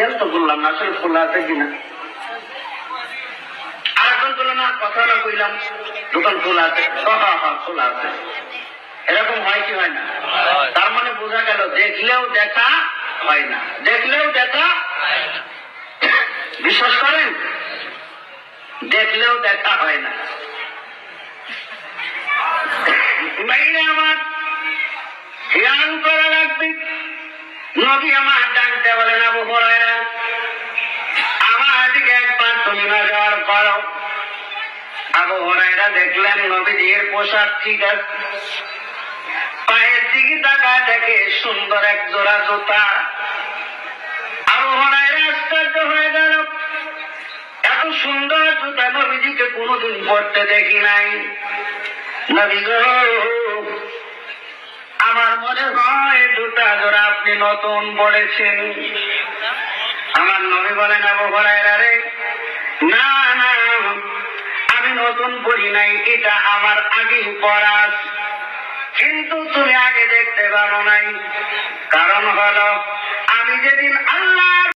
খেয়াল তো করলাম না আসলে খোলা আছে কিনা? আরেকজন বলল না কথা না কইলাম দোকান খোলা আছে। হ্যাঁ হ্যাঁ খোলা আছে। এরকম হয় কি হয় না? তার মানে বোঝা গেল দেখলেও দেখা হয় না। দেখলেও দেখা বিশ্বাস করেন? দেখলেও দেখা হয় না। বাইরে আমার খেয়াল করা লাগবে। নবী আমার ডাকতে বলেন আবু একবার তুমি করো। আবু হরাইরা দেখলেন নবীজির পোশাক ঠিক আছে। পায়ের দিকে তাকায় দেখে সুন্দর এক জোড়া জুতা। আবু হরাইরা আশ্চর্য হয়ে গেল। এত সুন্দর জুতা নবীজিকে কোনোদিন পড়তে দেখি নাই। আমার মনে হয় দুটা জোড়া আপনি নতুন পড়েছেন আমার নবী বলেন আবু হরাইরা রে না না, আমি নতুন করি নাই, এটা আমার আগেই পড়া কিন্তু তুমি আগে দেখতে পারো নাই। কারণ হলো, আমি যেদিন আল্লাহ